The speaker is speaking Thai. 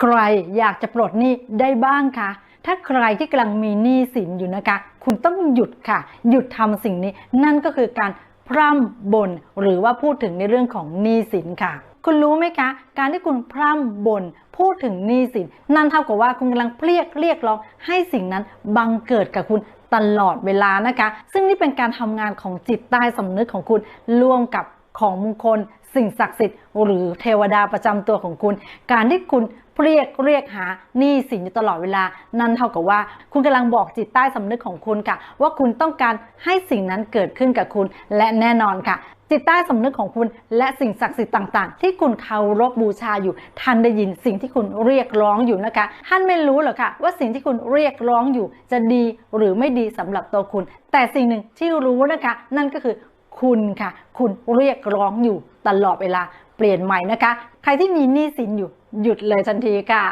ใครอยากจะปลดหนี้ได้บ้างคะถ้าใครที่กำลังมีหนี้สินอยู่นะคะ คุณต้องหยุดค่ะ หยุดทำสิ่งนี้ นั่นก็คือการพร่ำบ่นหรือว่าพูดถึงในเรื่องของหนี้สินค่ะ คุณรู้ไหมคะ การที่คุณพร่ำบ่นพูดถึงหนี้สิน นั่นเท่ากับว่าคุณกำลังเรียกเรียกร้องให้สิ่งนั้นบังเกิดกับคุณตลอดเวลานะคะ ซึ่งนี่เป็นการทำงานของจิตใต้สำนึกของคุณร่วมกับ ของมงคล สิ่งศักดิ์สิทธิ์ หรือเทวดาประจำตัวของคุณ การที่คุณเรียกเรียกหาหนี้สินอยู่ตลอดเวลา นั่นเท่ากับว่า คุณกำลังบอกจิตใต้สำนึกของคุณค่ะ ว่าคุณต้องการให้สิ่งนั้นเกิดขึ้นกับคุณ และแน่นอนค่ะจิตใต้สำนึกของคุณและสิ่งศักดิ์สิทธิ์ต่างๆ ที่คุณเคารพบูชาอยู่ท่านได้ยินสิ่งที่คุณเรียกร้องอยู่นะคะท่านไม่รู้หรอกค่ะ ว่าสิ่งที่คุณเรียกร้องอยู่จะดีหรือไม่ดีสำหรับตัวคุณ แต่สิ่งหนึ่งที่รู้นะคะ นั่นก็คือ คุณค่ะ คุณเรียกร้องอยู่ตลอดเวลาเปลี่ยนใหม่นะคะ ใครที่มีหนี้สินอยู่หยุดเลยทันทีค่ะ